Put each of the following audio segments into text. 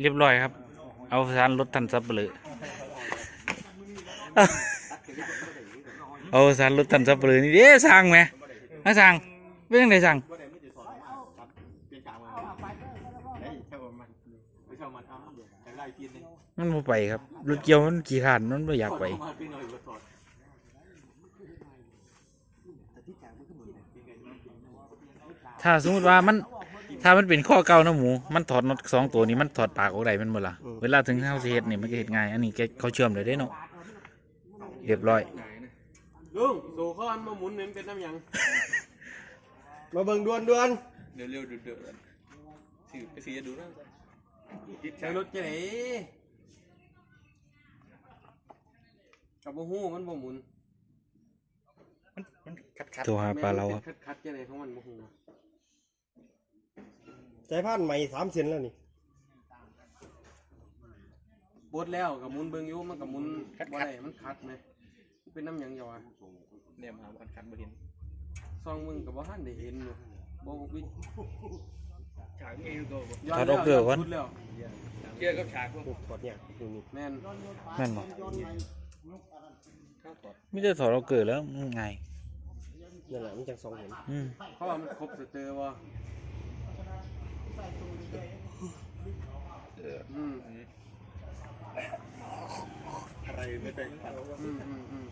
เรียบร้อยครับ เอาสารรถทันซับเปลือเอาสารรถทันซับเปลือนี่เด้สั่งไหมมาสั่งเป็นยังไงสั่งเปลี่ยนฉากมาเฮ้ยเช่ามันไม่เช่ามันไม่ไปครับรถเกี่ยวมันขี่ขานมันไม่อยากไปถ้าสมมติว่ามัน ถ้ามันเป็นข้อเก่านะหมู มันถอดน็อตสองตัวนี้มันถอดปากออกได้แมันบ่ล่ะเวลาถึงเฮาสิเฮ็ดนี่มันก็เฮ็ดง่าย อันนี้แกเขาเชื่อมเลยได้เนาะ เรียบร้อย ลุงสู่ข้อนมาหมุนเน้นเป็นน้ำยัง มาเบิ่งดวนดวนเร็วเร็วเดือดเดือดสิไปสีจะดูนะใช้รถจะไหนกับบ่ฮู้มันบ่หมุนตัวหาปลาเราครับคัดคัดจะไหนของมันบ่ฮู้ ใจพานใหม่สามเซนแล้วนี่บดแล้วกับหมุนเบิ่งอยู่มันกับหมุนบ่ได้มันคัดไหมมันเป็นน้ำหยังอยู่วะเนี่ยมาคันคันบ่เห็นซองมึงกับบ่ทันได้เห็นอยู่บ่วิฉากเองก็ย้อนถอดแล้เอาวเกลือก่อนสุดแล้วเกี่ยวกับฉากพวกลูกถอดเนี่ยดูนี่แม่นแม่นบ่ข้าวถอดไมแต่ได้ถอดเอาเกิดแล้วง่ายนั่นแหละมันจังสองเห็นอืมเพราะว่ามันครบสเตอร์บ่ อืมอะไรไม่เป็นอืมอืมอืม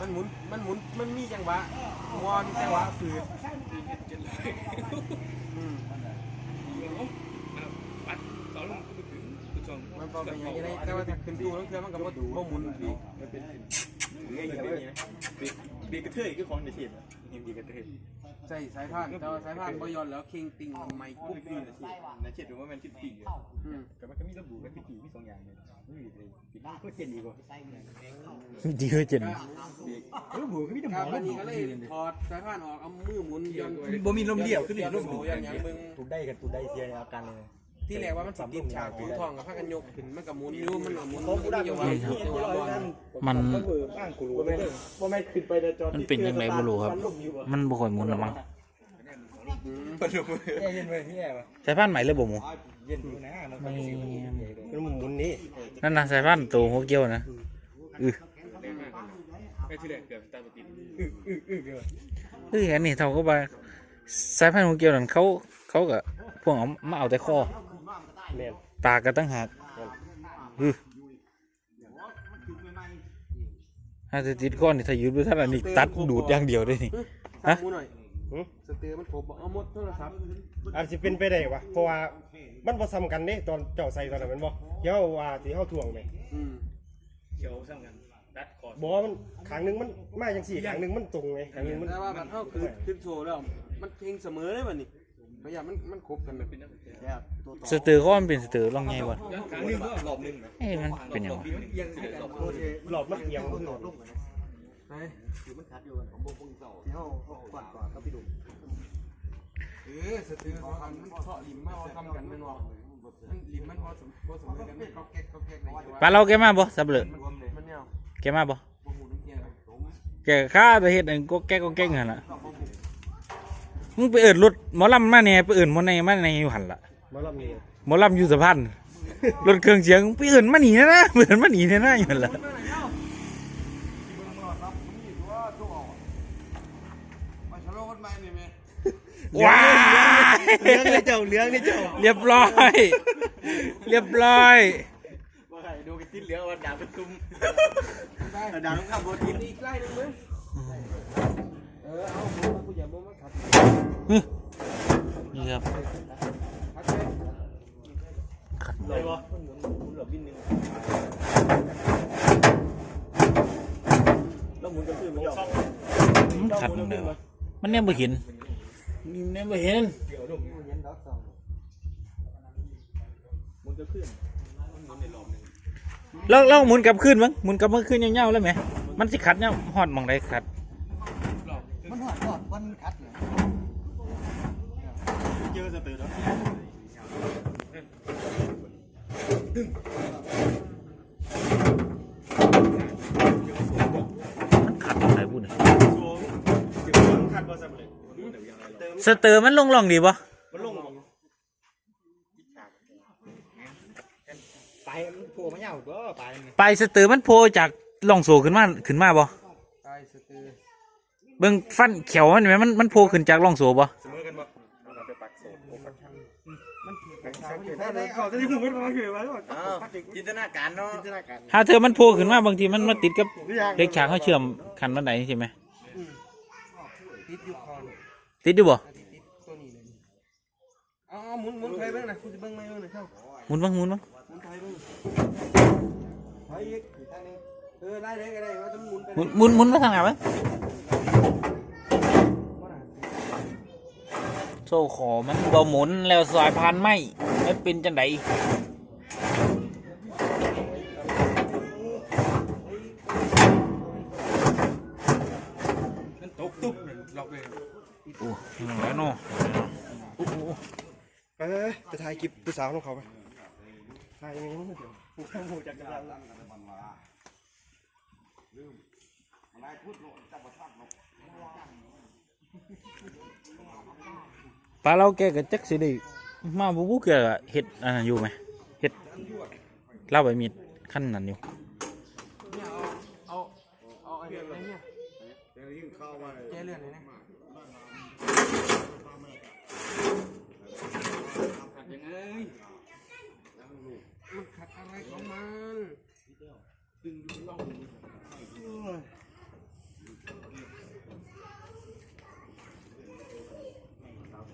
มันหมุน มันหมุน มันมีจังหวะมอนจังหวะฝืดอืมปัดต่อลงก็ไปถึงคือมันเป็นอย่างนี้ได้แต่ว่าถ้าขึ้นตู้แล้วเครื่องมันก็บ่บ่หมุนดีง่ายอย่างนี้นะบีกระเทยคือของในเทียนยังบีกระเทย ใส่สายพานแต่ว่าสายพานบ่ย้อนแล้วคิงติงใหม่ปุ๊ปุ๊บบดีนะเทียนนะเทียนดูว่ามันคิดปีอะอืมแต่มันก็มีระบุกับคิดปีมีสองอย่างเลยไม่มีเลยคิดก็เทียนดีกว่าดีเฮ้ยเจนระบุก็มีแต่หมกาอรบันนี้ก็เลยถอดสายพานออกเอามือหมุนย้อนบ่มีลมเดียวขึ้นย้อีอกนลมโหย้อนหยังมึงตูได้กันตูได้เสียอาการเลย ที่แรกว่ามันสิติดฉากถูทองกับพากันยกขึ้นมันก็หมุนอยู่มันก็หมุนมันมีจังหวะจังหวะบอลมันบ้างกูรู้ว่าแม่ว่าแม่ขึ้นไปแต่จอมันเป็นยังไงบ่รู้ครับ มันบ่ค่อยหมุนหรอกมั้งแย่เย็นไปแย่ปะสายพานใหม่เลยบ่หมูเย็นดูนะมันไม่มันหมุนนี่นั่นนะสายพานตัวหัวเกี่ยวนะอือไม่ที่แรกเกือบตาติดอึกอึกอึกเลยเอ้ยอันนี้เท่ากับว่าสายพานหัวเกี่ยวนั่นเขาเขาก็พวกเอามาเอาแต่คอ แม่นปากก็ตั้งหากอือถ้าจะติดก้อนนี่ถ้าหยุดไปท่านอันนี้ตัดดูดอย่างเดียวได้นี่ ฮะหมูหน่อยสเตอร์มันครบบ่เอาหมดโทรศัพท์อาจจะเป็นไปได้วะเพราะว่ามันผสมกันเด้ตอนเจ้าใส่ตอนนั้นแมันบ่เดี๋ยวว่าสิเฮาถ่วงไปอืมเขียวสั่งกันดัดคอร์ดบ่มันขางหนึงมันมาจังซี่ขางหนึงมันตรงไงขางหนึงมันแต่ว่าบัดเฮาคือขึ้นโชว์แล้ว มันเพลงเสมอเลยบัดนี้ พยายามมันมันครบกันแบบสเตอร์ก็มันเป็นสเตอร์ลองไงวะครั้งนึงก็รอบนึงนะเอ้ยมันเป็นยังไงยังสิรอบโอเคหลอดมันเอียงมันหลอดไหนเออสเตอร์สองอันมันเฉาะริมมาเอาทำกันแม่นบ่มันริมมันบ่สมบ่สมอกันมันก็แก๊กก็แก๊กในจังหวะปลาเราแกมาบ่สับเปลือมันมันแนวแกมาบ่บ่ฮู้นึงเที่ยงแกข้าไปเฮ็ดอันก็แก้ก็แก้งหั่นล่ะ มึงไปเอิ้นรถหมอลำมาเนี่ยไปเอิ้นหมอในมาในอยู่หั่นล่ะมาลำนี้หมอลำอยู่สะพานรถเครื่องเสียงไปเอิ้นมาหนีนะนะไปเอิ้นมาหนีนะนะอยู่หั่นล่ะมาชะโลกันใหม่นี่แม่ว้ายเลี้ยงนี่เจ้าเลี้ยงนี่เจ้าเรียบร้อย เรียบร้อยว่าใครดูกันติดเหลือวันดาเป็นตุ้มได้ดังขับรถกินอีกไล่นึงมึง เออเอาผมกูอย่าบ่มาขัดนี่ครับขัดเลยขัดหมดเลยบ่แล้วหมุนกระพือมันยอมขัดหมดเลยวะมันเนี่ยบ่เห็นนี่เนี่ยบ่เห็นเลงหมุนกระพือมันหมุนแล้วแล้วหมุนกลับขึ้นมั้งหมุนกลับมาขึ้นยาวๆแล้วไหมมันสิขัดเนี่ยฮอดมองใดขัด มันหอดหอดมันคัดเลยเจอสเตอร์แล้วมันขัดหมองใดบุ่นสูงสิบคนคัดบ่ซับเลยสเตอร์มันลงล่องดีบ่มันลงบ่ไปมันโผล่มาเหยาวก็ไปนี่ปลายสเตอร์มันโผล่จากล่องโซขึ้นมาขึ้นมาบ่ตายสตือ เบิ่งฟันเขียวมันเห็นไหมมันมันโผล่ขึ้นจากล่องโซบ่เสมอกันบ่เราไปปักโซ่โอ้ปักมันถือไปใช่ได้เขาจะอยู่มันมาคือมาแล้วอ้าวจินตนาการเนาะจินตนาการถ้าเธอมันโผล่ขึ้นมาบางทีมันมาติดกับเล็กฉากเขาเชื่อมคันบันไดใช่ไหมติดอยู่คอนติดอยู่บ่ติดติดตัวนี้เลยเอาเอาหมุนหมุนไทยเบ้างนะคุณจะเบ้างไหมเบ้างนะเท่าหมุนบ้างหมุนบ้างหมุนไทยเบ้างไทยอีกอีกทางหนึง เออได้เลยก็ได้ว่าจะหมุนไปหมุนหมุนหมุนมาทางไหนวะโซ่ขอมันบ่หมุนแล้วสายพานไหมไม่เป็นจังไดมันตกตุ๊บเลยล็อกเลยโอ้แล้วเนาะไปไปไปถ่ายคลิปผู้สาวของเขาไปถ่ายยังไงเดี๋ยวผู้ข้างหูจา กกระดานปลาเราแกก็จักสิได้มาบุบุแกก็เฮ็ดอันนั้นอยู่ไหมเฮ็ดเล่าใบมีดขั้นนั้นอยู่เอาเอาไอ้เนี่ยเนี่ ยแกเลื่อนเลยนะขัดยังไงมันขัดอะไรของมันดึงดูล่อง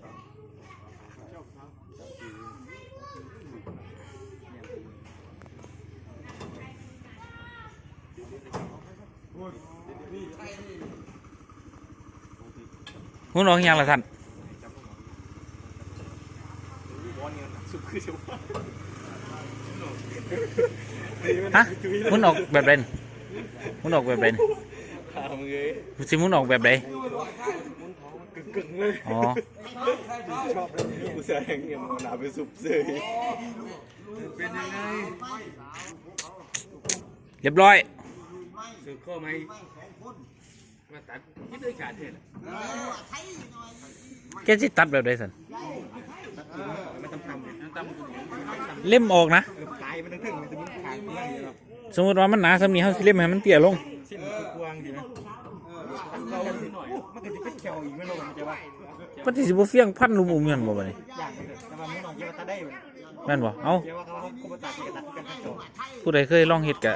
เหุ่นออกยังละท่าน ฮะหุ่นออกแบบใดน่ะหุ่นออกแบบใดน่ะถามเลยสิหุ่นออกแบบใดกึ่งๆเลยอ๋อชอบเลยอุตส่าห์แห่งเงียบมันหนาไปสุบเสยเป็นยังไงเรียบร้อยสืบข้อไหมมาตัดคิดด้วยขาดเถิด แกสิตัดแบบใดสันมันทำทำเนี่ยทำเล่มออกนะตายมันถึงมันจะมันขายเพื่อนอยู่ครับสมมติว่ามันหนาสำนีเฮาสิเล่มให้มันเตี้ยลงสิ้นมันกวางดีนะเราหน่อยมันก็จะเป็นแขวอีกไม่รู้มันจะว่าปฏิสิบเฟียงพันลุมอุ้มเงินบ่บัดนี้อย่างนี้แต่ว่าไม่ลองเยอะตาได้เลยแม่นบ่เอ้าเอาผู้ใดเคยลองเฮ็ดก็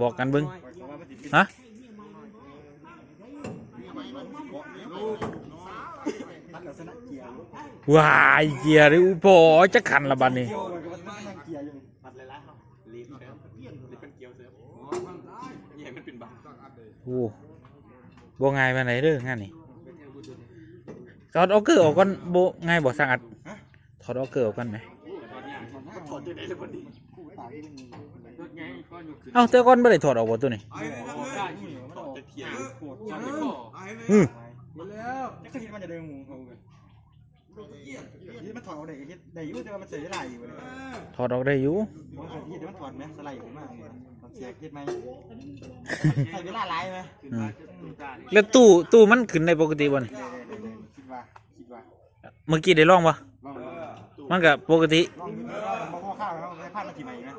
บอกกันเบิ่งฮะ ตัด ลักษณะเกียร์วายเกียร์ดิอุปอจักขันละบัดนี้เกียวมันก็มันนั่งเกียร์อยู่ตัดเลยละลีดเซิร์ฟลีดเป็นเกียวเซิร์ฟนี่ให้มันเป็นบังโอ้บ่ง่ายปานใดเด้องานนี้ถอดออกเกอร์ออกก่อนบ่ง่ายบ่สะอาดถอดออกเกอร์ออกก่อนไหมถอดได้เลยวันนี้รถไงก้อนอยู่ขึ้นเอ้าแต่ก่อนบ่ได้ถอดออกบ่ตัวนี้กล้าอยู่ถอดจะเทียร์โคตรจำไม่ข้ออือหมดแล้วจะคิดมันจะเดินงูเขาเลย นี่มันถอดเอาได้เฮ็ดได้อยู่แต่ว่ามันเสียได้อยู่เลยถอดออกได้อยู่มันเคยที่มันถอดไหมสไลด์ผมมากเลยมันเสียคิดไหมใส่เวลาไล่ไหมอืมแล้วตู้ตู้มันขึ้นได้ปกติบ่นี่คิดว่าคิดว่าเมื่อกี้ได้ลองบ่ลองมันก็ปกติ ลองบอกว่าข้าวเขาได้พลาดมาทีใหม่นะ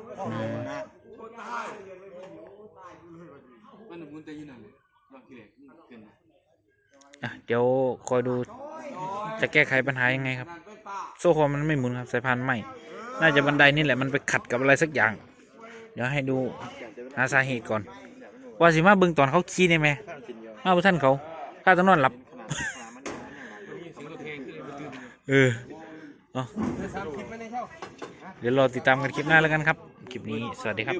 นะมันหนุ่มแต่ยืนนั่นเลยลองกิเลสเกินอะเดี๋ยวคอยดู จะแก้ไขปัญหายังไงครับ โซ่คอมันไม่หมุนครับสายพานไม่ น่าจะบันไดนี่แหละมันไปขัดกับอะไรสักอย่าง เดี๋ยวให้ดูหาสาเหตุก่อน ว่าสิมาเบิ่งตอนเขาขี่ได้ไหมข้าวกินเยอะมาท่านเขาข้าต้องนอนหลับ เออเอาเดี๋ยวรอติดตามกันคลิปหน้าแล้วกันครับ คลิปนี้สวัสดีครับ